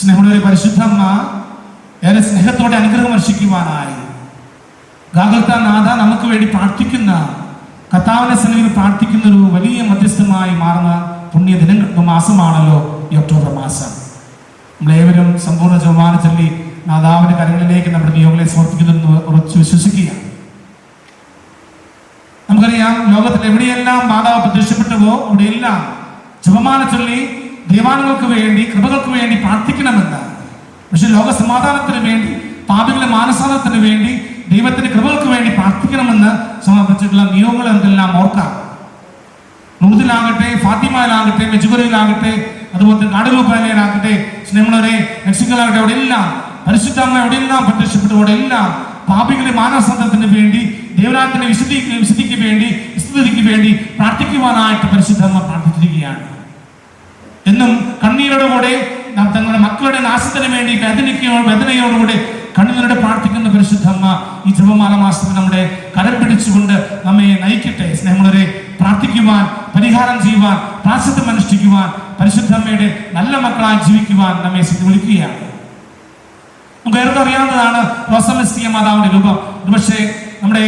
സ്നേഹമുള്ള പരിശുദ്ധമ്മ ഏറെ സ്നേഹത്തോടെ അനുഗ്രഹം വർഷിക്കുവാനായി. ഗാഗർത്ത നാഥ നമുക്ക് വേണ്ടി പ്രാർത്ഥിക്കുന്ന കർത്താവിനെ സന്നിധിയിൽ പ്രാർത്ഥിക്കുന്ന ഒരു വലിയ മധ്യസ്ഥമായി മാറുന്ന പുണ്യ ദിന മാസമാണല്ലോ ഈ ഒക്ടോബർ മാസം. നമ്മളേവരും സമ്പൂർണ ചുമാന ചൊല്ലി നാഥാവിന്റെ കരങ്ങളിലേക്ക് നമ്മുടെ നിയോഗങ്ങളെ സമർപ്പിക്കുന്നു ഉറച്ചു വിശ്വസിക്കുകയാണ്. നമുക്കറിയാം ലോകത്തിൽ എവിടെയെല്ലാം മാതാവ് പ്രത്യക്ഷപ്പെട്ടുവോ അവിടെയെല്ലാം ചുമമാന ചൊല്ലി ദൈവാനുകൾക്ക് വേണ്ടി കൃപകൾക്ക് വേണ്ടി പ്രാർത്ഥിക്കണമെന്ന്. പക്ഷെ ലോക സമാധാനത്തിന് വേണ്ടി പാപികളുടെ മാനസാന്തരത്തിന് വേണ്ടി ദൈവത്തിന്റെ കൃപകൾക്ക് വേണ്ടി പ്രാർത്ഥിക്കണമെന്ന് സമർപ്പിച്ചിട്ടുള്ള നിയോഗങ്ങൾ നമുക്കെല്ലാം ഓർക്കാം. നൂതിലാകട്ടെ ഫാത്തിമയിലാകട്ടെ മെജുഗുരയിലാകട്ടെ അതുപോലെ നാടുകൂപ്പാലയിലാകട്ടെ സ്നേഹമുള്ളവരെ മെക്സിക്കോയിലാകട്ടെ അവിടെ എല്ലാം പരിശുദ്ധ അമ്മ എവിടെയെല്ലാം പ്രത്യക്ഷപ്പെട്ടു അവിടെ എല്ലാം പാപികളുടെ മാനസാന്തരത്തിന് വേണ്ടി ദേവരാജത്തിന്റെ വിശുദ്ധി വിശുദ്ധിക്ക് വേണ്ടി വിശുദ്ധിക്ക് വേണ്ടി പ്രാർത്ഥിക്കുവാനായിട്ട് പരിശുദ്ധ പ്രാർത്ഥിച്ചിരിക്കുകയാണ്. എന്നും കണ്ണീരോടുകൂടെ നാം തങ്ങളുടെ മക്കളുടെ നാശത്തിന് വേണ്ടി വേദനയ്ക്കോ വേദനയോടുകൂടെ കണ്ണീരോടെ പ്രാർത്ഥിക്കുന്ന പരിശുദ്ധമ്മ ഈ ജപമാല മാസത്തിൽ നമ്മുടെ കരം പിടിച്ചുകൊണ്ട് നമ്മെ നയിക്കട്ടെ. സ്നേഹമുള്ളവരെ പ്രാർത്ഥിക്കുവാൻ പരിഹാരം ചെയ്യുവാൻ പ്രാശത്വം അനുഷ്ഠിക്കുവാൻ പരിശുദ്ധമ്മയുടെ നല്ല മക്കളായി ജീവിക്കുവാൻ നമ്മെ വിളിക്കുകയാണ്. അറിയാവുന്നതാണ് റോസമെസ്റ്റിയ മാതാവിന്റെ രൂപം. പക്ഷേ നമ്മുടെ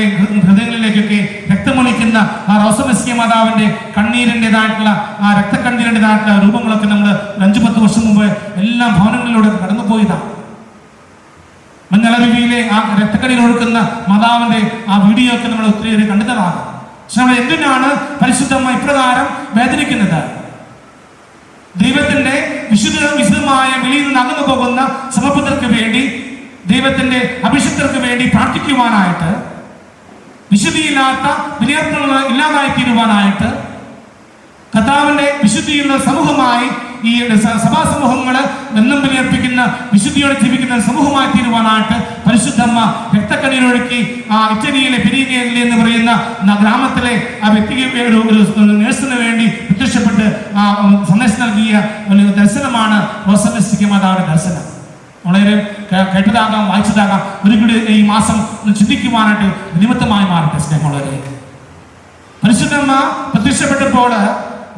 ഹൃദയങ്ങളിലേക്കൊക്കെ രക്തമൊളിക്കുന്ന ആ റോസമെസ്റ്റിയ മാതാവിന്റെ കണ്ണീരിന്റെതായിട്ടുള്ള ആ രക്തക്കണ്ണീരിന്റെതായിട്ടുള്ള രൂപങ്ങളൊക്കെ നമ്മൾ അഞ്ചു പത്ത് വർഷം മുമ്പ് എല്ലാ ഭവനങ്ങളിലൂടെ കടന്നു പോയതാണ് മഞ്ഞളരുവിയിലെ ആ രക്തക്കണ്ണീർ ഒഴുക്കുന്ന മാതാവിന്റെ ആ വീഡിയോ ഒക്കെ നമ്മൾ ഒത്തിരി കണ്ടതാണ്. പക്ഷെ നമ്മൾ എന്തിനാണ് പരിശുദ്ധമായി ഇപ്രകാരം വേദനിക്കുന്നത്? ദൈവത്തിന്റെ വിശുദ്ധ വിശുദ്ധമായ വെളിയിൽ നിന്ന് അകന്നു പോകുന്ന സമപുത്രർക്ക് വേണ്ടി ദൈവത്തിന്റെ അഭിഷിക്തർക്ക് വേണ്ടി പ്രാർത്ഥിക്കുവാനായിട്ട് വിശുദ്ധിയില്ലാത്ത വിനയർപ്പണങ്ങൾ ഇല്ലാതായി തീരുവാനായിട്ട് കർത്താവിന്റെ വിശുദ്ധിയുള്ള സമൂഹമായി ഈ സഭാ സമൂഹങ്ങൾ എന്നും ബലിയർപ്പിക്കുന്ന വിശുദ്ധിയോടെ ജീവിക്കുന്ന സമൂഹമായി തീരുവാനായിട്ട് പരിശുദ്ധമ്മ രക്തക്കണ്ണീരൊഴുക്കി ആ ഇറ്റലിയിലെ പെരീനിയലി എന്ന് പറയുന്ന ഗ്രാമത്തിലെ ആ വ്യക്തിക്ക് നേഴ്സിന് വേണ്ടി പ്രത്യക്ഷപ്പെട്ട് ആ സന്ദേശം നൽകിയ ഒരു ദർശനമാണ് റോസമിസ്റ്റിക് മാതാവിന്റെ ദർശനം. വളരെ കേട്ടതാകാം വായിച്ചതാകാം. ഒരു കൂടി ഈ മാസം ചിന്തിക്കുവാനായിട്ട് നിമിത്തമായി മാറട്ടെ സ്നേഹമുള്ളവരെ. പരിശുദ്ധമ്മ പ്രത്യക്ഷപ്പെട്ടപ്പോൾ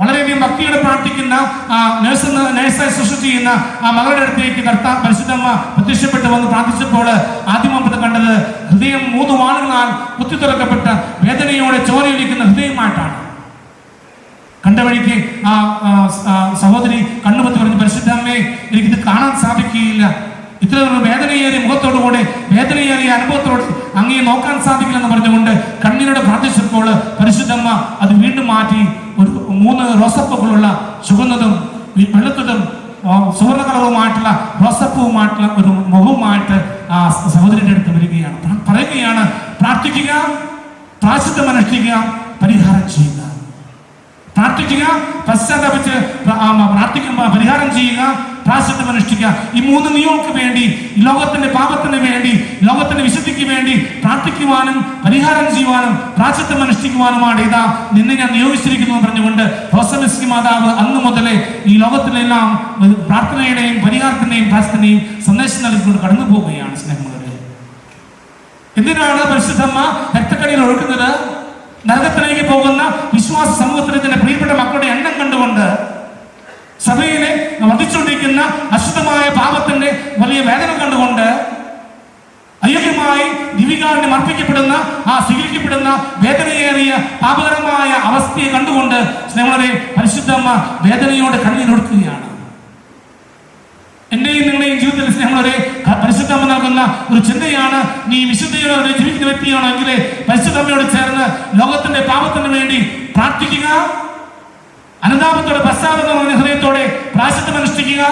വളരെയധികം ഭക്തിയോടെ പ്രാർത്ഥിക്കുന്ന ആ നേഴ്സ് നേഴ്സായി സൃഷ്ടി ചെയ്യുന്ന ആ മകളുടെ അടുത്തേക്ക് കർത്താവ് പരിശുദ്ധമ്മ പ്രത്യക്ഷപ്പെട്ട് വന്ന് പ്രാർത്ഥിച്ചപ്പോൾ ആദ്യം നമ്മൾ കണ്ടത് ഹൃദയം മൂന്ന് വാളുകളാൽ കുത്തി തുറക്കപ്പെട്ട വേദനയോടെ ചോരയൊലിക്കുന്ന ഹൃദയമായിട്ടാണ്. കണ്ട വഴിക്ക് ആ സഹോദരി കണ്ണുപത്തി പറഞ്ഞു പരിശുദ്ധമ്മയെ എനിക്കിത് കാണാൻ സാധിക്കുകയില്ല. ഇത്ര വേദനയേറിയ മുഖത്തോടുകൂടെ വേദനയേറിയ അനുഭവത്തോട് അങ്ങേ നോക്കാൻ സാധിക്കില്ലെന്ന് പറഞ്ഞുകൊണ്ട് കണ്ണിനോട് പ്രാർത്ഥിച്ചപ്പോൾ പരിശുദ്ധമ്മ അത് വീണ്ടും മാറ്റി ഒരു മൂന്ന് റോസപ്പുകളുള്ള ചുവന്നതും വെളുത്തതും സുവർണ കളറുമായിട്ടുള്ള റോസപ്പുവുമായിട്ടുള്ള ഒരു മുഖവുമായിട്ട് ആ സഹോദരിയുടെ അടുത്ത് വരികയാണ്. പറയുകയാണ് പ്രാർത്ഥിക്കുക പ്രാശുദ്ധം അനുഷ്ഠിക്കുക പരിഹാരം ചെയ്യുക. പ്രാർത്ഥിക്കുക പശ്ചാത്തപിച്ച് ആ, പ്രാർത്ഥിക്കുമ്പോൾ പരിഹാരം ചെയ്യുക പ്രാശത്വം അനുഷ്ഠിക്കുക. ഈ മൂന്ന് നിയമങ്ങൾക്ക് വേണ്ടി ലോകത്തിന്റെ പാപത്തിന് വേണ്ടി ലോകത്തിന്റെ വിശുദ്ധിക്ക് വേണ്ടി പ്രാർത്ഥിക്കുവാനും പരിഹാരം ചെയ്യുവാനും പ്രാശത്വം അനുഷ്ഠിക്കുവാനുമാണ് ഇതാ നിന്നെ ഞാൻ നിയോഗിച്ചിരിക്കുന്നു പറഞ്ഞുകൊണ്ട് റോസമിസ്കി മാതാവ് അന്ന് മുതലേ ഈ ലോകത്തിലെല്ലാം പ്രാർത്ഥനയുടെയും പരിഹാരത്തിന്റെയും പ്രാർത്ഥനയും സന്ദേശം നൽകിക്കൊണ്ട് കടന്നു പോവുകയാണ് സ്നേഹമുള്ളവരെ. എന്തിനാണ് പരിശുദ്ധമ്മ രക്തക്കണിയിൽ ഒഴുക്കുന്നത്? നരകത്തിലേക്ക് പോകുന്ന വിശ്വാസ സമൂഹത്തിലെ തന്നെ പ്രിയപ്പെട്ട മക്കളുടെ എണ്ണം കണ്ടുകൊണ്ട് സഭയിലെ വധിച്ചുകൊണ്ടിരിക്കുന്ന അശുദ്ധമായ പാപത്തിന്റെ വലിയ വേദന കണ്ടുകൊണ്ട് അയോഗ്യമായി ദിവികാരന് അർപ്പിക്കപ്പെടുന്ന ആ സ്വീകരിക്കപ്പെടുന്ന വേദനയേറിയ പാപകരമായ അവസ്ഥയെ കണ്ടുകൊണ്ട് ഞങ്ങളുടെ പരിശുദ്ധമ്മ വേദനയോടെ കണ്ണീരൊടുക്കുകയാണ് എന്റെയും നിങ്ങളുടെയും ജീവിതത്തിൽ ക- പരിശുദ്ധമ്മ നൽകുന്ന ഒരു ചിന്തയാണ് നീ വിശുദ്ധയോടെ ജീവിക്കുന്ന വ്യക്തിയാണെങ്കിൽ പരിശുദ്ധമ്മയോട് ചേർന്ന് ലോകത്തിന്റെ പാപത്തിന് വേണ്ടി പ്രാർത്ഥിക്കുക. അനുതാപത്തോടെ പശ്ചാത്തലം ഹൃദയത്തോടെ പ്രാശത്വം അനുഷ്ഠിക്കുക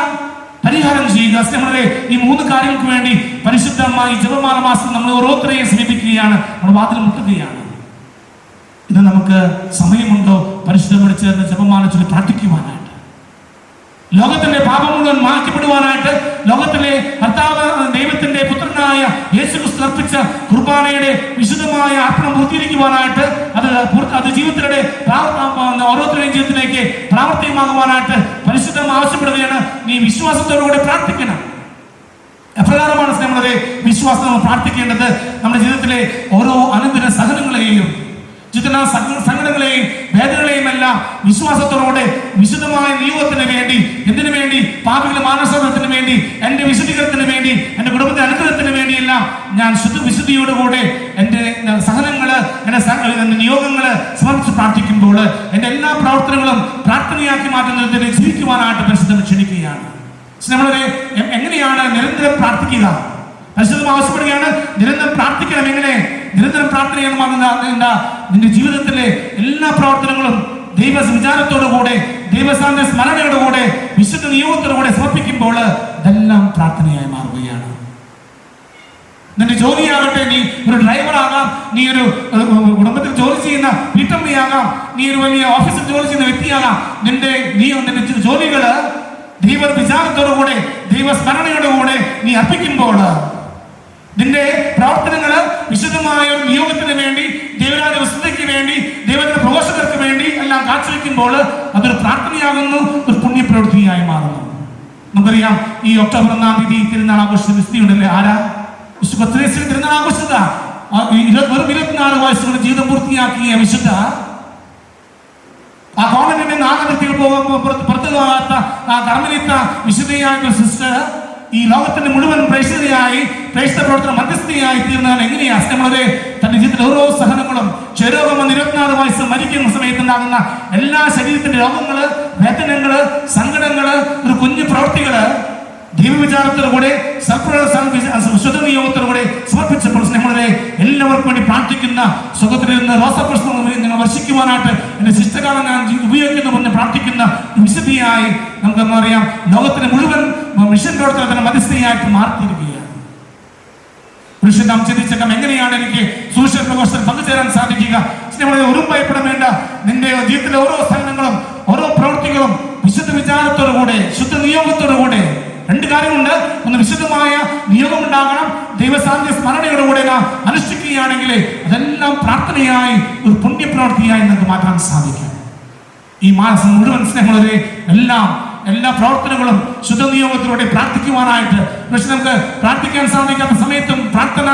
പരിഹാരം ചെയ്യുക. സ്നേഹങ്ങളെ ഈ മൂന്ന് കാര്യങ്ങൾക്ക് വേണ്ടി പരിശുദ്ധമായി ജപമാന മാസം നമ്മൾ ഓരോരുത്തരെയും സമീപിക്കുകയാണ്. നമ്മൾ വാതിൽ മുട്ടുകയാണ്. ഇന്ന് നമുക്ക് സമയമുണ്ടോ? പരിശുദ്ധമോട് ചേർന്ന് ജപമാല ലോകത്തിന്റെ പാപം മുഴുവൻ മാറ്റിപ്പെടുവാനായിട്ട് ലോകത്തിലെ കർത്താവ് ദൈവത്തിന്റെ പുത്രനായ യേശു ക്രിസ്തു അർപ്പിച്ച കുർബാനയുടെ വിശുദ്ധമായ അർപ്പണം പൂർത്തീകരിക്കുവാനായിട്ട് അത് അത് ജീവിതത്തിലൂടെ ഓരോരുത്തരുടെയും ജീവിതത്തിലേക്ക് പ്രാവർത്തികമാകുവാനായിട്ട് പരിശുദ്ധം ആവശ്യപ്പെടുകയാണ്. നീ വിശ്വാസത്തോടുകൂടെ പ്രാർത്ഥിക്കണം. എപ്രകാരമാണ് നമ്മളത് വിശ്വാസം നമ്മൾ പ്രാർത്ഥിക്കേണ്ടത്. നമ്മുടെ ജീവിതത്തിലെ ഓരോ അനുദിന സഹനങ്ങളെയും സഹ- സങ്കടങ്ങളെയും വേദനകളെയും എല്ലാം വിശ്വാസത്തോടെ വിശുദ്ധമായ നിയോഗത്തിന് വേണ്ടി എന്തിനു വേണ്ടി? പാപികളുടെ മാനസാന്തരത്തിന് വേണ്ടി എന്റെ വിശുദ്ധീകരണത്തിന് വേണ്ടി എന്റെ കുടുംബത്തിന്റെ അനുഗ്രഹത്തിന് വേണ്ടിയെല്ലാം ഞാൻ ശുദ്ധ വിശുദ്ധിയോടുകൂടെ എന്റെ സഹനങ്ങൾ എന്റെ നിയോഗങ്ങൾ സമർപ്പിച്ച് പ്രാർത്ഥിക്കുമ്പോൾ എന്റെ എല്ലാ പ്രവർത്തനങ്ങളും പ്രാർത്ഥനയാക്കി മാറ്റുന്നതിന് ജീവിക്കുവാനായിട്ട് പരിശുദ്ധം ക്ഷണിക്കുകയാണ്. നമ്മളെ എങ്ങനെയാണ് നിരന്തരം പ്രാർത്ഥിക്കുക? പരിശുദ്ധം ആവശ്യപ്പെടുകയാണ്. നിരന്തരം നിരന്തരം ചെയ്യണമെന്ന് നിന്റെ ജീവിതത്തിലെ എല്ലാ പ്രവർത്തനങ്ങളും ദൈവ വിചാരത്തോടുകൂടെ ദൈവസാന്റെ സ്മരണയോടുകൂടെ വിശുദ്ധ നിയോഗത്തോടുകൂടെ സമർപ്പിക്കുമ്പോൾ ഇതെല്ലാം പ്രാർത്ഥനയായി മാറുകയാണ്. നിന്റെ ജോലിയാകട്ടെ നീ ഒരു ഡ്രൈവറാകാം നീ ഒരു കുടുംബത്തിൽ ജോലി ചെയ്യുന്ന വീട്ടമ്മയാകാം നീ ഒരു വലിയ ഓഫീസിൽ ജോലി ചെയ്യുന്ന വ്യക്തിയാകാം. നിന്റെ നീ നിന്റെ ജോലികൾ ദൈവ വിചാരത്തോടുകൂടെ ദൈവ സ്മരണയോടുകൂടെ നീ അർപ്പിക്കുമ്പോൾ നിന്റെ പ്രവർത്തനങ്ങൾ വിശദമായ ഒരു നിയോഗത്തിന് വേണ്ടി ദൈവരാജ വസ്തുതയ്ക്ക് വേണ്ടി ദൈവത്തിന്റെ പ്രഘോഷകർക്ക് വേണ്ടി എല്ലാം കാത്തിരിക്കുമ്പോൾ അതൊരു പ്രാർത്ഥനയാകുന്നു ഒരു പുണ്യപ്രവൃത്തിയായി മാറുന്നു. നമുക്കറിയാം ഈ ഒക്ടോബർ ഒന്നാം തീയതി തിരുനാൾ ആഘോഷിച്ച വിസ്തീയുണ്ടല്ലേ ആരാ? വിശുദ്ധ പത്രോസിന്റെ തിരുനാൾ ആഘോഷിച്ചത. വെറും ഇരുപത്തിനാല് വയസ്സുകൊണ്ട് ജീവിതം പൂർത്തിയാക്കിയ വിശുദ്ധ. ആ കോൺവെന്റിന്റെ നാഗരത്തിൽ പോകുമ്പോൾ പുറത്തു പോകാത്ത ആ കർമ്മനിത്ത വിശുദ്ധയായ സിസ്റ്റർ ഈ ലോകത്തിന്റെ മുഴുവൻ പ്രേക്ഷിതയായി പ്രേക്ഷിത പ്രവർത്തന മധ്യസ്ഥയായി തീർന്നാൽ എങ്ങനെയാ? നമ്മളത് തന്റെ ജീവിതത്തിൽ ഓരോ സഹനങ്ങളും ക്ഷയരോഗം വന്ന് ഇരുപത്തിനാല് വയസ്സ് മരിക്കുന്ന സമയത്ത് ഉണ്ടാകുന്ന എല്ലാ ശരീരത്തിന്റെ രോഗങ്ങൾ വേദനകൾ സങ്കടങ്ങൾ ഒരു കുഞ്ഞു പ്രവൃത്തികൾ ദൈവവിചാരത്തോടുകൂടെ ശുദ്ധ നിയോഗത്തോടുകൂടെ സമർപ്പിച്ചപ്പോൾ പ്രശ്നങ്ങളെ എല്ലാവർക്കും വേണ്ടി പ്രാർത്ഥിക്കുന്ന സുഖത്തിലിരുന്ന റോസപ്രശ്നം നിങ്ങൾ വർഷിക്കുവാനായിട്ട് എന്റെ ശിഷ്ടകാലം ഞാൻ ഉപയോഗിക്കുന്നു എന്ന് പ്രാർത്ഥിക്കുന്ന വിശുദ്ധിയായി നമുക്കെന്ന് അറിയാം. ലോകത്തിന് മുഴുവൻ മിഷൻ പ്രവർത്തനത്തിന് മധ്യസ്ഥയായിട്ട് മാറിയിരിക്കുകയാണ് പുരുഷൻ നാം ചിന്തിച്ചേക്കാം എങ്ങനെയാണ് എനിക്ക് സൂക്ഷ്മ പ്രകോഷത്തിൽ പങ്കുചേരാൻ സാധിക്കുക? നമ്മളെ ഒരു ഭയപ്പെടാൻ വേണ്ട. നിന്റെ ജീവിതത്തിലെ ഓരോ സ്ഥലങ്ങളും ഓരോ പ്രവൃത്തികളും വിശുദ്ധ വിചാരത്തോടുകൂടെ ശുദ്ധ നിയോഗത്തോടുകൂടെ രണ്ട് കാര്യമുണ്ട് ഒന്ന് വിശുദ്ധമായ ഉണ്ടാകണം ദൈവസാന്യ സ്മരണയോടുകൂടെ നാം അനുഷ്ഠിക്കുകയാണെങ്കിൽ അതെല്ലാം പ്രാർത്ഥനയായി ഒരു പുണ്യപ്രവൃത്തിയായി നമുക്ക് മാറ്റാൻ സാധിക്കും. ഈ മാസം മുഴുവൻ സ്നേഹമുള്ളവരെ എല്ലാം എല്ലാ പ്രവർത്തനങ്ങളും ശുദ്ധ നിയോഗത്തിലൂടെ പ്രാർത്ഥിക്കുവാനായിട്ട്. പക്ഷെ നമുക്ക് പ്രാർത്ഥിക്കാൻ സാധിക്കാത്ത സമയത്തും പ്രാർത്ഥന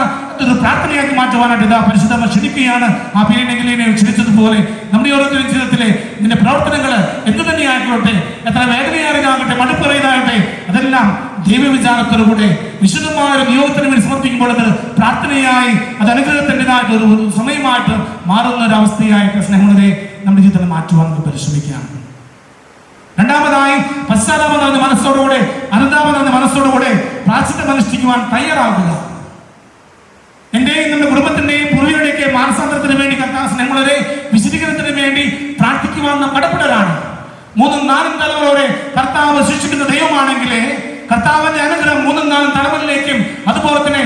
ഒരു പ്രാർത്ഥനയാക്കി മാറ്റുവാനായിട്ട് ഇതാ പരിശുദ്ധമ ക്ഷണിക്കുകയാണ്. ആ പീരനെങ്കിലിനെ ക്ഷണിച്ചതുപോലെ നമ്മുടെ ഓരോരുത്തരും ജീവിതത്തിലെ ഇതിന്റെ പ്രവർത്തനങ്ങൾ എന്തു തന്നെയായിക്കോട്ടെ എത്ര വേദനയാകാകട്ടെ മടുപ്പറിയതാകട്ടെ അതെല്ലാം ദൈവവിചാരത്തോടുകൂടെ വിശുദ്ധമായ ഒരു നിയോഗത്തിന് വേണ്ടി സമർപ്പിക്കുമ്പോൾ അത് പ്രാർത്ഥനയായി അത് അനുഗ്രഹത്തിന്റെതായിട്ട് ഒരു സമയമായിട്ട് മാറുന്ന ഒരു അവസ്ഥയായിട്ട് സ്നേഹങ്ങളെ നമ്മുടെ ജീവിതത്തിൽ മാറ്റുവാൻ നമുക്ക് പരിശ്രമിക്കാം രണ്ടാമതായി പശ്ചാത്താപം നിറഞ്ഞ മനസ്സോടുകൂടെ അനുതാപം നിറഞ്ഞ മനസ്സോടുകൂടെ പ്രാചിത്യം അനുഷ്ഠിക്കുവാൻ തയ്യാറാകുക. എന്റെയും നമ്മുടെ കുടുംബത്തിന്റെയും പൂർവികളുടെയൊക്കെ മാനസാന്തരത്തിന് വേണ്ടി കർത്താസ് ഞങ്ങളുടെ വിശദീകരണത്തിന് വേണ്ടി പ്രാർത്ഥിക്കുവാൻ കടപ്പെടലാണ് മൂന്നും നാലും തലമുറയോടെ കർത്താവ് ശിക്ഷിക്കുന്ന ദൈവമാണെങ്കിൽ കർത്താവിന്റെ അനുഗ്രഹം മൂന്നും നാലും തലമുറയിലേക്കും അതുപോലെ തന്നെ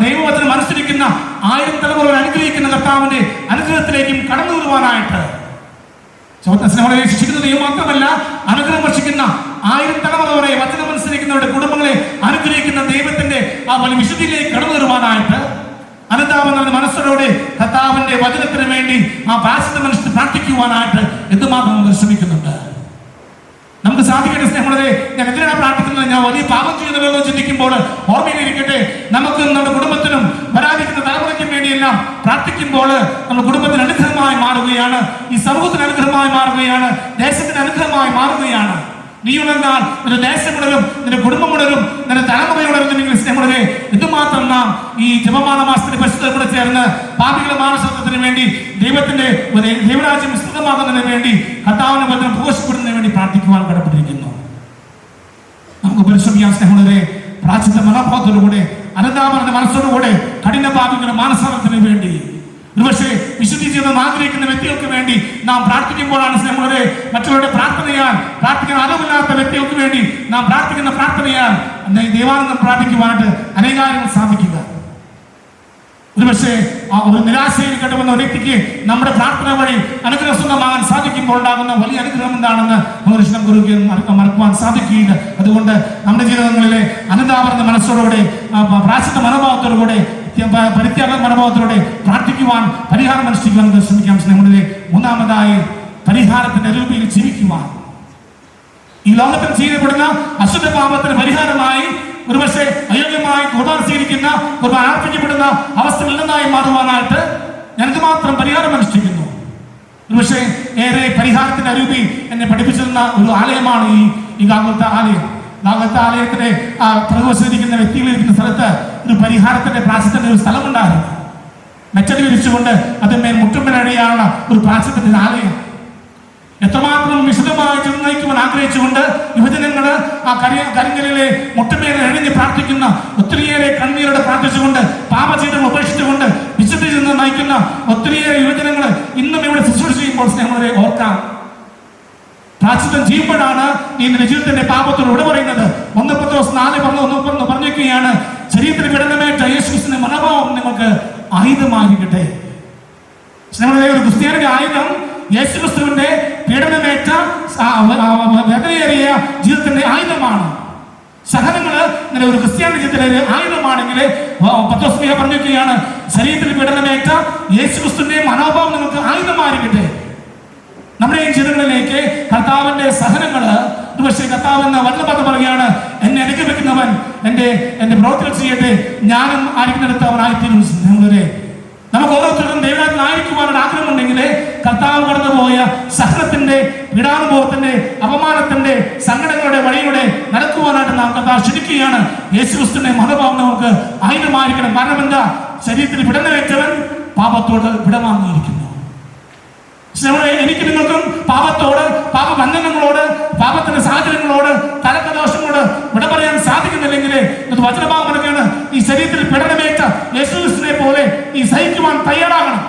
ദൈവത്തിന് അനുസരിക്കുന്ന ആയിരം തലമുറകൾ അനുഗ്രഹിക്കുന്ന കർത്താവിന്റെ അനുഗ്രഹത്തിലേക്കും കടന്നു വരുവാനായിട്ട് സ്നേഹങ്ങളെ ശിക്ഷിക്കുന്ന ദൈവം മാത്രമല്ല അനുഗ്രഹം വർഷിക്കുന്ന ആയിരം തലമുറ വരെ വചനം അനുസരിക്കുന്നവരുടെ കുടുംബങ്ങളെ അനുഗ്രഹിക്കുന്ന ദൈവത്തിന്റെ ആ വിശുദ്ധിയിലേക്ക് അനുതാപം മനസ്സിലൂടെ കർത്താവിന്റെ വചനത്തിന് വേണ്ടി ആ പാശിത മനസ്സ് പ്രാർത്ഥിക്കുവാനായിട്ട് എന്തുമാത്രം നമ്മൾ ശ്രമിക്കുന്നുണ്ട്? നമുക്ക് സാധിക്കട്ടെ സ്നേഹമുള്ളവരെ ഞാൻ എന്തിനാണ് പ്രാർത്ഥിക്കുന്നത്? ഞാൻ വലിയ പാപം ചെയ്യുന്നല്ലോ എന്ന് ചിന്തിക്കുമ്പോൾ ഓർമ്മയിലിരിക്കട്ടെ നമുക്ക് നമ്മുടെ കുടുംബത്തിനും വരാതിരിക്കുന്ന തലമുറയ്ക്കും വേണ്ടിയെല്ലാം പ്രാർത്ഥിക്കുമ്പോൾ നമ്മുടെ കുടുംബത്തിന് അനുഗ്രഹമായി മാറുകയാണ് ഈ സമൂഹത്തിന് അനുഗ്രഹമായി മാറുകയാണ് ദേശത്തിന് അനുഗ്രഹമായി മാറുകയാണ്. നീ ഉണർന്നാൽ നിന്റെ ദേശം ഉണരും നിന്റെ കുടുംബം ഉണരും നിന്റെ തലമുറ ഉണരുന്നെങ്കിൽ സ്നേഹമുള്ളവരെ എന്തുമാത്രം നാം ഈ ജപമാന മാസത്തിന് പരിശുദ്ധം കൂടെ ചേർന്ന് പാപികളുടെ മാനസത്വത്തിന് വേണ്ടി ദൈവത്തിന്റെ ദൈവരാജ്യം വിസ്തൃതമാകുന്നതിന് വേണ്ടി കർത്താവിനെ വചനം പോഷിപ്പെടുന്നതിന് വേണ്ടി പ്രാർത്ഥിക്കുവാൻ കടപ്പെട്ടിരിക്കുന്നു. നമുക്ക് പരിശ്രമിക്കാൻ സ്നേഹമുള്ളവരെ പ്രാചിത മനോഭാവത്തോടുകൂടെ അനന്താമരുടെ മനസ്സോടുകൂടെ കഠിന പാപികളുടെ മാനസാന്തരത്തിന് വേണ്ടി. ഒരുപക്ഷെ വിശുദ്ധി ജീവിതം ആഗ്രഹിക്കുന്ന വ്യക്തികൾക്ക് വേണ്ടി നാം പ്രാർത്ഥിക്കുമ്പോഴാണ് സ്നേഹമുള്ളവരെ മറ്റുള്ളവരുടെ പ്രാർത്ഥനയാൽ പ്രാർത്ഥിക്കുന്ന അറിവില്ലാത്ത വ്യക്തികൾക്ക് വേണ്ടി നാം പ്രാർത്ഥിക്കുന്ന പ്രാർത്ഥനയാൽ ദൈവാനന്ദം പ്രാപിക്കുവാനായിട്ട് അനേകാര്യങ്ങൾ സാധിക്കുക. ഒരുപക്ഷെ ഒരു നിരാശയിൽ കണ്ടുവന്ന ഒരു വ്യക്തിക്ക് നമ്മുടെ പ്രാർത്ഥന വഴി അനുഗ്രഹ സ്വന്തമാകാൻ സാധിക്കുമ്പോൾ ഉണ്ടാകുന്ന വലിയ അനുഗ്രഹം എന്താണെന്ന് ഒരിക്കലും മറക്ക- മറക്കുവാൻ സാധിക്കുകയില്ല. അതുകൊണ്ട് നമ്മുടെ ജീവിതങ്ങളിലെ അനുതാപർന്ന മനസ്സോടുകൂടെ ആ, പ- പ്രാചിത മനോഭാവത്തോടുകൂടെ പരിത്യാഗ മനോഭാവത്തിലൂടെ പ്രാർത്ഥിക്കുവാൻ പരിഹാരം അനുഷ്ഠിക്കുവാൻ ശ്രമിക്കാൻ ശ്രമിക്കാം. സ്നേഹമുള്ളിലെ മൂന്നാമതായി പരിഹാരത്തിന്റെ രൂപയിൽ ജീവിക്കുവാൻ. ഈ ലോകത്തിൽ ചെയ്യപ്പെടുന്ന അശുദ്ധ പാപത്തിന് പരിഹാരമായി ഒരുപക്ഷെ അയോഗ്യമായി കുർബാന സ്വീകരിക്കുന്ന ഒരു അർപ്പിക്കപ്പെടുന്ന അവസ്ഥ നിന്നായി മാറുവാനായിട്ട് ഞാൻ മാത്രം പരിഹാരം അനുഷ്ഠിക്കുന്നു. ഒരുപക്ഷെ ഏറെ പരിഹാരത്തിന്റെ അരൂപി എന്നെ പഠിപ്പിച്ചിരുന്ന ഒരു ആലയമാണ് ഈ ഈ ആലയം. ലോകത്തെ ആ ആ വ്യക്തികൾ വ്യക്തികളിരിക്കുന്ന സ്ഥലത്ത് ഒരു പരിഹാരത്തിന്റെ പ്രാശത്തിന്റെ ഒരു സ്ഥലമുണ്ടായിരുന്നു. മെച്ചടി വിരിച്ചുകൊണ്ട് അതിന്മേൽ മുട്ടുമ്പനഴിയാണ് ഒരു പ്രാശത്തിന്റെ ആലയം. എത്രമാത്രം വിശദമായി ചെന്ന് ആഗ്രഹിച്ചുകൊണ്ട് യുവജനങ്ങൾ ആ കരി കരിങ്കലിലെ മുട്ടുമേൽ എഴുതി പ്രാർത്ഥിക്കുന്ന ഒത്തിരിയേറെ കണ്ണീരോടെ പ്രാർത്ഥിച്ചുകൊണ്ട് പാപചീതം ഉപേക്ഷിച്ചുകൊണ്ട് വിശുദ്ധി ചെന്ന് നയിക്കുന്ന ഒത്തിരിയേറെ യുവജനങ്ങൾ ഇന്നും ഇവിടെ ശുശ്രൂഷ ചെയ്യുമ്പോൾ സ്നേഹങ്ങളെ ഓർക്കാം. പ്രാചിത്വം ചെയ്യുമ്പോഴാണ് ഈ നിന്റെ പാപത്തോട് ഇവിടെ പറയുന്നത്. ഒന്ന് പത്ത് ദിവസം നാല് പറഞ്ഞു ഒന്ന് പറഞ്ഞു പറഞ്ഞിരിക്കുകയാണ് ശരീരത്തിന് വിടനമേറ്റ യേശുസിന്റെ മനോഭാവം നിങ്ങൾക്ക് ആയുധമായിരിക്കട്ടെ. ഒരു ക്രിസ്ത്യാനിയുടെ ആയുധം യേശുക്രിസ്തുവിന്റെ പീഡനമേറ്റ വേദനയേറിയ ജീവിതത്തിന്റെ ആയുധമാണ്. സഹനങ്ങൾ ഇങ്ങനെ ഒരു ക്രിസ്ത്യാനി ജീവിതത്തിലെ ആയുധമാണെങ്കിൽ പത്തോസ്മിയ പറഞ്ഞിരിക്കുകയാണ് ശരീരത്തിൽ പീഡനമേറ്റ യേശുക്രിസ്തുവിന്റെ മനോഭാവം നിങ്ങൾക്ക് ആയുധമായിരിക്കട്ടെ. നമ്മുടെ ജീവിതങ്ങളിലേക്ക് കർത്താവിന്റെ സഹനങ്ങൾ പക്ഷേ കർത്താവ് എന്ന വല്ലപത്ത് പറയുകയാണ് എന്നെ അനുഗ്രഹിക്കുന്നവൻ എന്റെ എന്റെ പ്രവർത്തനം ചെയ്യട്ടെ. ഞാനും ആയിരിക്കുന്നിടത്ത് അവനായിത്തീരും സ്നേഹിതരെ നമുക്ക് ഓരോരുത്തർക്കും ദൈവത്തിനായിരിക്കുവാനുള്ള ആഗ്രഹമുണ്ടെങ്കിൽ കർത്താവ് കടന്നുപോയ സഹനത്തിന്റെ പീഡാനുഭവത്തിന്റെ അപമാനത്തിന്റെ സങ്കടങ്ങളുടെ വഴിയുടെ നടക്കുവാനായിട്ട് നാം കർത്താവ് ക്ഷണിക്കുകയാണ്. യേശുക്രിസ്തുവിന്റെ മനോഭാവം നമുക്ക് ആയുധമായിരിക്കണം കാരണം എന്താ? ശരീരത്തിൽ വിടനവേറ്റവൻ പാപത്തോട് വിടമാങ്ങിയിരിക്കും സ്നേഹമുള്ളവരെ, എനിക്ക് നിങ്ങൾക്കും പാപത്തോട് പാപബന്ധനങ്ങളോട് പാപത്തിന്റെ സാഹചര്യങ്ങളോട് തലക്കദോഷങ്ങളോട് വിട പറയാൻ സാധിക്കുന്നില്ലെങ്കിൽ ഇത് പറയുകയാണ് ഈ ശരീരത്തിൽ പിടനമേറ്റ യേശുവിനെ പോലെ നീ സഹിക്കുവാൻ തയ്യാറാകണം.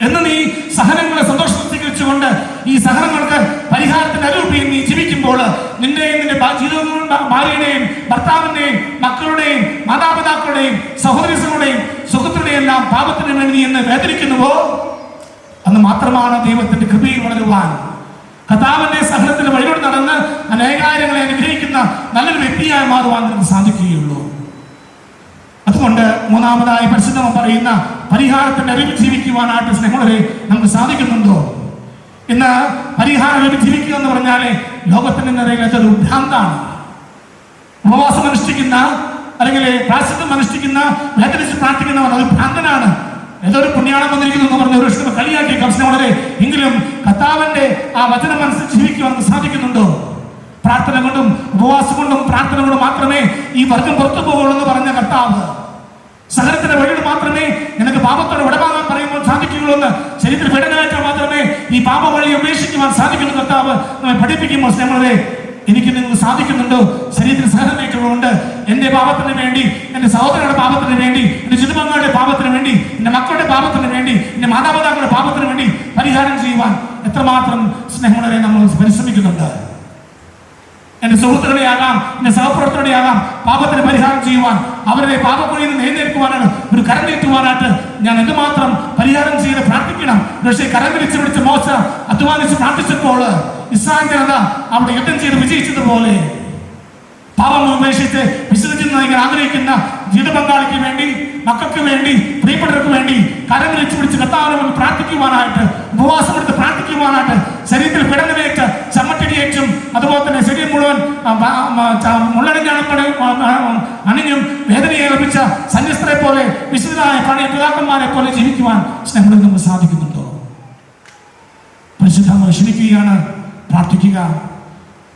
എന്ന് നീ സഹനങ്ങളെ സന്തോഷം സ്വീകരിച്ചുകൊണ്ട് ഈ സഹനങ്ങൾക്ക് പരിഹാരത്തിന്റെ അരൂപിയിൽ നീ ജീവിക്കുമ്പോൾ നിന്റെയും നിന്റെ ജീവിതവും ഭാര്യയുടെയും ഭർത്താവിന്റെയും മക്കളുടെയും മാതാപിതാക്കളുടെയും സഹോദരങ്ങളുടെയും സുഹൃത്തുക്കളുടെയും എല്ലാം പാപത്തിന് വേണ്ടി നീ എന്ന് വേദനിക്കുന്നുവോ? അന്ന് മാത്രമാണ് ദൈവത്തിന്റെ കൃപയിൽ വളരുവാൻ. കഥാവിന്റെ സഹനത്തിന്റെ വഴിയോട് നടന്ന് അനേകാര്യങ്ങളെ അനുഗ്രഹിക്കുന്ന നല്ലൊരു വ്യക്തിയായി മാറുവാൻ നമുക്ക് സാധിക്കുകയുള്ളൂ. അതുകൊണ്ട് മൂന്നാമതായി പരിശുദ്ധം പറയുന്ന പരിഹാരത്തിന്റെ അറിവ് ജീവിക്കുവാനായിട്ട് സ്നേഹങ്ങളെ നമുക്ക് സാധിക്കുന്നുണ്ടോ? ഇന്ന് പരിഹാരം അറിവ് ജീവിക്കുക എന്ന് പറഞ്ഞാൽ ലോകത്തിന്റെ നിറയിലത്തെ ഒരു ഭ്രാന്താണ്. ഉപവാസം അനുഷ്ഠിക്കുന്ന അല്ലെങ്കിൽ പ്രാശിത്വം അനുഷ്ഠിക്കുന്ന വേദനിച്ച് പ്രാർത്ഥിക്കുന്നവർ അത് ഭ്രാന്തനാണ്. ഏതൊരു പുണ്യാളം വന്നിരിക്കുന്നു എന്ന് പറഞ്ഞ ഒരു ഇഷ്ടം കംസനെ വളരെ എങ്കിലും കർത്താവിന്റെ ആ വചനം അനുസരിച്ച് ജീവിക്കുവാൻ സാധിക്കുന്നുണ്ടോ? പ്രാർത്ഥന കൊണ്ടും ഉപവാസം കൊണ്ടും പ്രാർത്ഥന കൊണ്ടും മാത്രമേ ഈ വർഗം പുറത്തു പോകുള്ളൂ എന്ന് പറഞ്ഞ കർത്താവ്. സഹനത്തിന്റെ വഴിയിൽ മാത്രമേ നിനക്ക് പാപത്തോട് വിടവാങ്ങാൻ പറയുമ്പോൾ സാധിക്കുകയുള്ളൂ എന്ന് ശരീരത്തിൽ വിടനായിട്ട് മാത്രമേ ഈ പാപ വഴി ഉപേക്ഷിക്കുവാൻ സാധിക്കുന്ന കർത്താവ്. നമ്മെ പഠിപ്പിക്കുമ്പോൾ സ്നേഹങ്ങളെ എനിക്ക് നിങ്ങൾക്ക് സാധിക്കുന്നുണ്ടോ? ശരീരത്തിൽ സഹനമേറ്റുള്ളതുകൊണ്ട് എന്റെ പാപത്തിന് വേണ്ടി എന്റെ സഹോദരങ്ങളുടെ പാപത്തിന് വേണ്ടി എന്റെ ചുറ്റുമങ്ങളുടെ പാപത്തിന് വേണ്ടി എന്റെ മക്കളുടെ പാപത്തിന് എന്റെ മാതാപിതാക്കളുടെ പാപത്തിന് വേണ്ടി പരിഹാരം ചെയ്യുവാൻ എത്രമാത്രം സ്നേഹങ്ങളെ നമ്മൾ പരിശ്രമിക്കുന്നുണ്ട്. എന്റെ സുഹൃത്തുക്കളെയാകാം എന്റെ സഹപ്രവർത്തകരെയാകാം പാപത്തിന് പരിഹാരം ചെയ്യുവാൻ അവരുടെ പാപക്കുഴിയിൽ നിന്ന് എഴുന്നേൽക്കുവാനാണ് ഒരു കരം നീട്ടുവാനായിട്ട് ഞാൻ എന്തുമാത്രം പരിഹാരം ചെയ്ത് പ്രാർത്ഥിക്കണം. പക്ഷേ കരം തിരിച്ചു പിടിച്ച് മോശ അധ്വാനിച്ച് പ്രാർത്ഥിച്ചപ്പോൾ ഇസ്രായേൽ അവിടെ യുദ്ധം ചെയ്ത് വിജയിച്ചതുപോലെ പാപം ഉപേക്ഷിച്ച് നയിക്കാൻ ആഗ്രഹിക്കുന്ന ജീവിത പങ്കാളിക്ക് വേണ്ടി മക്കൾക്ക് വേണ്ടി പ്രിയപ്പെട്ടവർക്ക് വേണ്ടി കരം വിളിച്ചു പിടിച്ച് കർത്താവിനെ പ്രാർത്ഥിക്കുവാനായിട്ട് ഉപവാസം എടുത്ത് പ്രാർത്ഥിക്കുവാനായിട്ട് ശരീരത്തിൽ പിടങ്ങനേറ്റ് ചമ്മട്ടിടിയേറ്റും അതുപോലെ തന്നെ ശരീരം മുഴുവൻ ആ, അണിഞ്ഞും വേദനയെ ലഭിച്ച സന്യസ്തരെ പോലെ വിശുദ്ധരായ പണി പിതാക്കന്മാരെ പോലെ ജീവിക്കുവാൻ ഞങ്ങളിൽ നമുക്ക് സാധിക്കുന്നുണ്ടോ? പരിശുദ്ധമായി ക്ഷണിക്കുകയാണ് പ്രാർത്ഥിക്കുക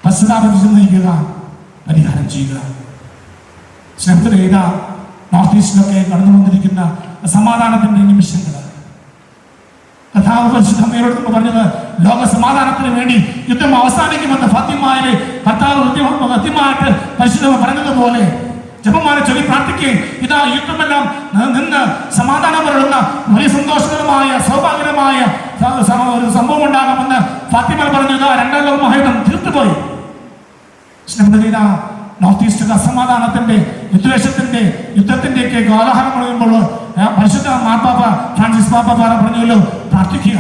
പശ്ചാത്തലം നയിക്കുക പരിഹാരം ചെയ്യുക. ശബ്ദം ഏതാ നോർത്ത് ഈസ്റ്റിലൊക്കെ കടന്നു വന്നിരിക്കുന്ന സമാധാനത്തിന്റെ നിമിഷങ്ങൾ കഥാവ് പരിശുദ്ധമ്മയോട് പറഞ്ഞത് ലോക സമാധാനത്തിന് വേണ്ടി യുദ്ധം അവസാനിക്കുമെന്ന് ഫത്തിമാരെ കർത്താവ് കൃത്യം- കൃത്യമായിട്ട് പരിശുദ്ധ പറഞ്ഞതുപോലെ ജപമാരെ ചൊല്ലി പ്രാർത്ഥിക്കുകയും ഇതാ യുദ്ധമെല്ലാം നിന്ന് സമാധാനം വലിയ സന്തോഷകരമായ സൗഭാഗ്യകരമായ ഒരു സംഭവം ഉണ്ടാകുമെന്ന് ഫാത്തിമ പറഞ്ഞു ഇതാ രണ്ടാം ലോക മഹായുദ്ധം തീർത്തുപോയി നോർത്ത് ഈസ്റ്റ് അസമാധാനത്തിന്റെ വിദ്വേഷത്തിന്റെ യുദ്ധത്തിന്റെ ഒക്കെ കോലാഹലം പറയുമ്പോൾ പരിശുദ്ധ മാപ്പാപ്പ ഫ്രാൻസിസ് പാപ്പ പറഞ്ഞല്ലോ പ്രാർത്ഥിക്കുക.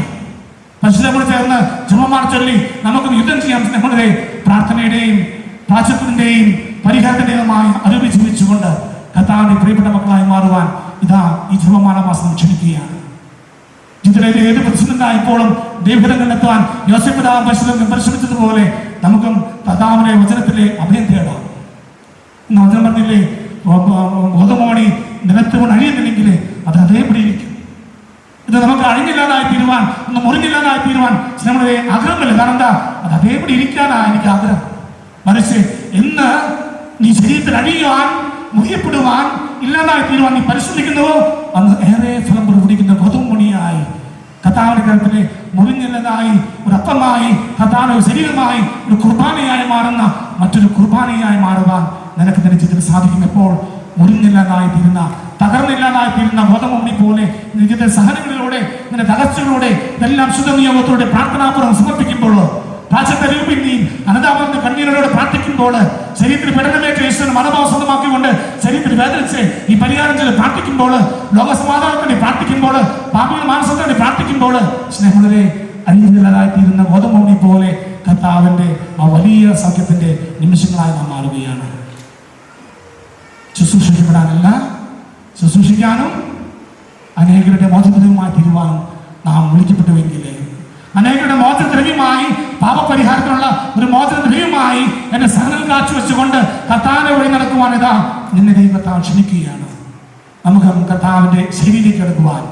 പരിശുദ്ധമോട് ചേർന്ന് ചുമമാർ ചൊല്ലി നമുക്ക് യുദ്ധം ചെയ്യാൻ നമ്മളുടെ പ്രാർത്ഥനയുടെയും പ്രാചത്വത്തിന്റെയും പരിഹാരത്തിന്റെയുമായി അറിവ് ജീവിച്ചുകൊണ്ട് കത്താവിന്റെ പ്രിയപ്പെട്ട മക്കളായി മാറുവാൻ ഇതാ ഈ ചുമമാന മാസം ക്ഷണിക്കുകയാണ്. ജീവിതത്തിലെ ഏത് പ്രതിസന്ധിയായപ്പോഴും ദൈവഹിതം കണ്ടെത്താൻ യോസഫ് പരിശ്രമിച്ചതുപോലെ നമുക്കും കഥാവിനെ വചനത്തിലെ അഭയം തേടാം. ഇന്ന് വചനം പറഞ്ഞില്ലേ ഗോതമോണി നിലത്ത് കൊണ്ട് അഴിയുന്നില്ലെങ്കിൽ അത് അതേപടി ഇരിക്കും. ഇത് നമുക്ക് അഴിഞ്ഞില്ലാതായി തീരുവാൻ ഒന്ന് മുറിഞ്ഞില്ലാതായി തീരുവാൻ നമ്മുടെ ആഗ്രഹമില്ല? കാരണം എന്താ അത് അതേപടി ഇരിക്കാനാ എനിക്ക് ആഗ്രഹം. മറിച്ച് എന്ന് നീ ശരീരത്തിൽ അഴിയുവാൻ മുറിയപ്പെടുവാൻ ഇല്ലാതായി തീരുവാൻ നീ പരിശ്രമിക്കുന്നുവോ? അന്ന് ഏറെ ഫലം പ്രവർത്തിക്കുന്ന ഗോതമ്പണിയായി കഥാവിന്റെ കരത്തിലെ മുറിഞ്ഞില്ലതായി ഒരു അപ്പമായി കഥാന ഒരു ശരീരമായി ഒരു കുർബാനയായി മാറുന്ന മറ്റൊരു കുർബാനയായി മാറുവാൻ നിനക്ക് ജീവിതത്തിൽ സാധിക്കും എപ്പോൾ? മുറിഞ്ഞില്ലാതായിത്തീരുന്ന തകർന്നില്ലാതായിത്തീരുന്ന തകർന്നില്ലാതായി പോലെ നിന്റെ സഹനങ്ങളിലൂടെ നിന്റെ തകർച്ചകളിലൂടെ എല്ലാം ശുദ്ധ നിയമത്തോടെ പ്രാർത്ഥനാപുറം സമർപ്പിക്കുമ്പോൾ രാജ്യത്തെ പിന്നെയും അനതാപന്റെ കണ്ണീരോട് പ്രാർത്ഥിക്കുമ്പോൾ ശരീരത്തിൽ പഠനമേറ്റ യേശുവിന് മനഭാവം സ്വന്തമാക്കിക്കൊണ്ട് ശരീരത്തിൽ വേദനിച്ച് ഈ പരിഹാരം ചെയ്ത് പ്രാർത്ഥിക്കുമ്പോൾ ലോകസമാധാനത്തിന് പ്രാർത്ഥിക്കുമ്പോൾ പാപിയുടെ മാനസത്തിന് പ്രാർത്ഥിക്കുമ്പോൾ സ്നേഹമുള്ളവരെ അഴിഞ്ഞില്ലാതായിത്തീരുന്ന ഗോതമ്പി പോലെ കർത്താവിന്റെ ആ വലിയ സൗഖ്യത്തിന്റെ നിമിഷങ്ങളായി നാം മാറുകയാണ്. ശുശ്രൂഷിക്കപ്പെടാനല്ല. ശുശ്രൂഷിക്കാനും അനേകരുടെ മോചനദ്രവ്യമായി തീരുവാനും നാം വിളിക്കപ്പെട്ടുവെങ്കിൽ അനേകരുടെ മോചനദ്രവ്യമായി പാപപരിഹാരത്തിനുള്ള ഒരു മോചനദ്രവ്യമായി എന്നെ സഹനം കാച്ചു വെച്ചുകൊണ്ട് കർത്താവിനെ വഴി നടക്കുവാൻ ഇതാ നിന്നെ ദൈവത്താൽ ക്ഷണിക്കുകയാണ്. നമുക്ക് കർത്താവിന്റെ ശരിയിലേക്ക് എടുക്കുവാൻ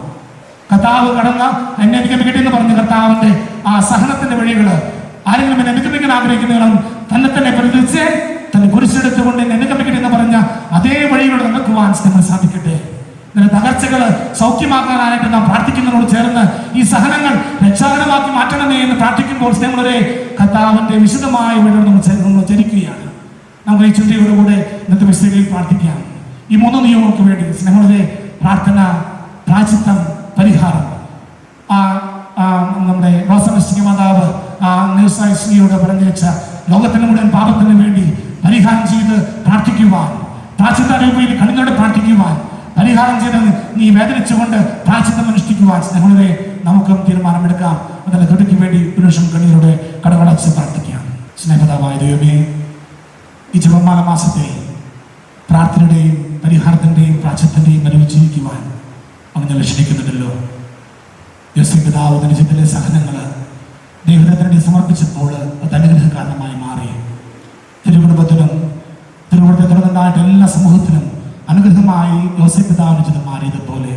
കർത്താവ് കടന്ന എന്നെ അനുഗമിക്കട്ടെ എന്ന് പറഞ്ഞ കർത്താവിന്റെ ആ സഹനത്തിന്റെ വഴികൾ ആരെങ്കിലും എന്നെ അനുഗമിക്കാൻ ആഗ്രഹിക്കുന്നവരും തന്നെ തന്നെ പ്രതിച്ച് തന്നെ കുരിശെടുത്തുകൊണ്ട് എന്നെ അനുഗമിക്കട്ടെ എന്ന് പറഞ്ഞ അതേ വഴിയിലൂടെ നടക്കുവാൻ നമ്മൾ സാധിക്കട്ടെ. നിന്റെ തകർച്ചകൾ സൗഖ്യമാക്കാനായിട്ട് നാം പ്രാർത്ഥിക്കുന്നതിനോട് ചേർന്ന് ഈ സഹനങ്ങൾ രക്ഷാകരമാക്കി മാറ്റണമേ എന്ന് പ്രാർത്ഥിക്കുമ്പോൾ സ്നേഹമുള്ളവരെ കർത്താവിന്റെ വിശദമായ വീടുകൾ നമ്മൾ ചരിക്കുകയാണ്. നമ്മൾ ഈ ചിന്തയോടുകൂടെ ഇന്നത്തെ വിശദയിൽ പ്രാർത്ഥിക്കാം. ഈ മൂന്ന് നിയമങ്ങൾക്ക് വേണ്ടി സ്നേഹങ്ങളുടെ പ്രാർത്ഥന പ്രാചിത്വം പരിഹാരം. ആ നമ്മുടെ റോസമസ്റ്റിക മാതാവ് ആ ന്യൂസായി സ്ത്രീയോട് പറഞ്ഞേച്ച ലോകത്തിന് മുഴുവൻ പാപത്തിന് വേണ്ടി പരിഹാരം ചെയ്ത് പ്രാർത്ഥിക്കുവാൻ. പ്രാചിത്താരൂപയിൽ കണ്ണിനോട് പ്രാർത്ഥിക്കുവാൻ. പരിഹാരം ചെയ്ത് നീ വേദനിച്ചുകൊണ്ട് പ്രാചിത്വം അനുഷ്ഠിക്കുവാൻ സ്നേഹങ്ങളെ നമുക്കും തീരുമാനമെടുക്കാം. അതിന്റെ കൃതിക്ക് വേണ്ടി ഒരു നിമിഷം കണ്ണീരോടെ കടവടച്ച് പ്രാർത്ഥിക്കാം. സ്നേഹതാവായ ദൈവമേ ഈ ജപമാല മാസത്തെ പ്രാർത്ഥനയുടെയും പരിഹാരത്തിന്റെയും പ്രാച്യത്തിന്റെയും അനുഭവിച്ചിരിക്കുവാൻ അങ്ങനെ ലക്ഷ്യക്കുന്നുണ്ടല്ലോ യോസഫ് പിതാവ് സഹനങ്ങൾ ദൈവത്തിന് സമർപ്പിച്ചപ്പോൾ അനുഗ്രഹ കാരണമായി മാറി. തിരുകുടുംബത്തിലും തിരുവിടുത്തെ കിടന്നുണ്ടായിട്ട് എല്ലാ സമൂഹത്തിനും അനുഗ്രഹമായി യോസഫ് പിതാവിന് ജീവിതം മാറിയതുപോലെ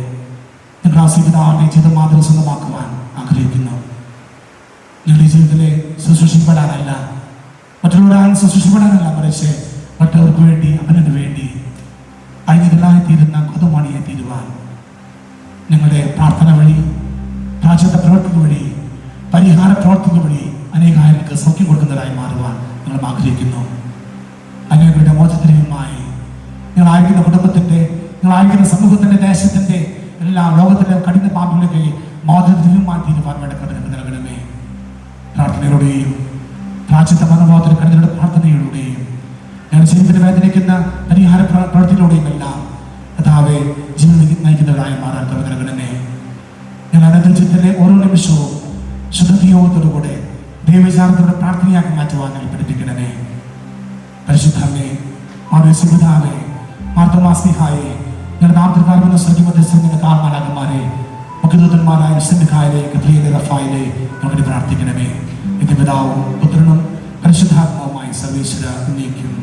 പിതാവിന്റെ ജീവിതം മാതൃ സ്വന്തമാക്കുവാൻ ആഗ്രഹിക്കുന്നു. ഞങ്ങളുടെ ജീവിതത്തിലെ ശുശ്രൂഷിക്കപ്പെടാനല്ല മറ്റുള്ളവരാണ് ശുശ്രൂഷിക്കപ്പെടാനല്ല മറിച്ച് മറ്റവർക്ക് വേണ്ടി അവനു വേണ്ടി അഴിഞ്ഞിലായിത്തീരുന്ന കൊതുമണിയെ തീരുവാൻ ഞങ്ങളുടെ പ്രാർത്ഥന വഴി രാജ്യത്തെ പ്രവർത്തന വഴി പരിഹാര പ്രവർത്തന വഴി അനേകായർക്ക് സൗഖ്യം കൊടുക്കുന്നതായി മാറുവാൻ നിങ്ങൾ ആഗ്രഹിക്കുന്നു. അനേകരുടെ മോചനത്തിനുമായി നിങ്ങൾ ആയിരിക്കുന്ന കുടുംബത്തിന്റെ നിങ്ങൾ ആയിരിക്കുന്ന സമൂഹത്തിന്റെ ദേശത്തിന്റെ എല്ലാ ലോകത്തിലെ കഠിന പാമ്പിലേക്ക് മോചനത്തിനുമായി തീരുമാനം വേണ്ട കടന്നു നൽകണമേ. പ്രാർത്ഥനയിലൂടെയും രാജ്യത്തെ മനോഭാവത്തിന് കഠിനയുടെ പ്രാർത്ഥനയിലൂടെയും ഞാൻ ജീവിതത്തിൽ വേദനിക്കുന്ന പരിഹാര പ്ര- പ്രവൃത്തിയിലൂടെയും എല്ലാം കഥാവെ ജീവിതം നയിക്കുന്നവരായി മാറാൻ തുടങ്ങണമേ ഞാൻ അനന്തചിത്തിലെ ഓരോ നിമിഷവും ശുദ്ധതയോത്തോടുകൂടെ ദൈവചാരത്തോടെ പ്രാർത്ഥനയാക്കി മാറ്റുവാൻ പഠിപ്പിക്കണമേ. പരിശുദ്ധമേ മാറി സുബിധാവേ മാർദ്ദമാസ്തിഹായെ ഞങ്ങളുടെ നാമത്തിൽക്കാരുന്ന സ്വർഗീമധ്യസ്ഥന്റെ കാൽമാലാകന്മാരെ മുഖദൂതന്മാരായ സിംഹായിലെ ഗബ്രിയേലെ റഫായിലെ ഞങ്ങളുടെ പ്രാർത്ഥിക്കണമേ. എന്റെ പിതാവും പുത്രനും പരിശുദ്ധാത്മാവുമായി സർവേശ്വര ഉന്നയിക്കും.